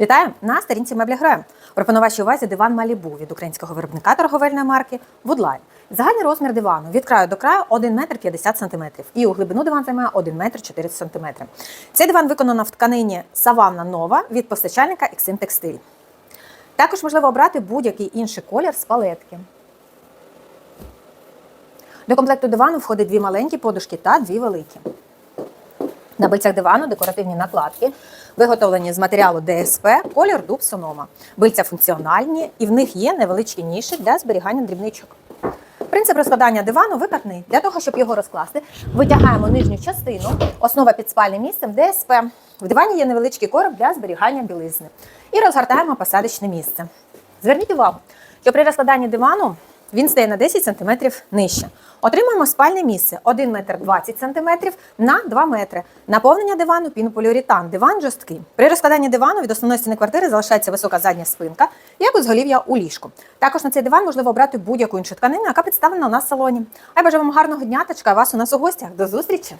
Вітаю на сторінці меблі гроя. Пропоную вашій увазі диван Малібу від українського виробника торговельної марки Woodline. Загальний розмір дивану від краю до краю 1 метр 50 сантиметрів. І у глибину диван займає 1 метр 400 сантиметрів. Цей диван виконано в тканині Саванна Нова від постачальника Exim Textile. Також можливо обрати будь-який інший колір з палетки. До комплекту дивану входить дві маленькі подушки та дві великі. На бильцях дивану декоративні накладки, виготовлені з матеріалу ДСП, колір дуб сонома. Бильця функціональні і в них є невеличкі ніші для зберігання дрібничок. Принцип розкладання дивану викатний. Для того, щоб його розкласти, витягаємо нижню частину, основа під спальним місцем ДСП. В дивані є невеличкий короб для зберігання білизни. І розгортаємо посадочне місце. Зверніть увагу, що при розкладанні дивану він стає на 10 см нижче. Отримуємо спальне місце 1 метр 20 см на 2 метри. Наповнення дивану пінополіуретан. Диван жорсткий. При розкладанні дивану від основної стіни квартири залишається висока задня спинка, як узголів'я у ліжку. Також на цей диван можливо обрати будь-яку іншу тканину, яка представлена у нас в салоні. А я бажаю вам гарного дня та чекаю вас у нас у гостях. До зустрічі!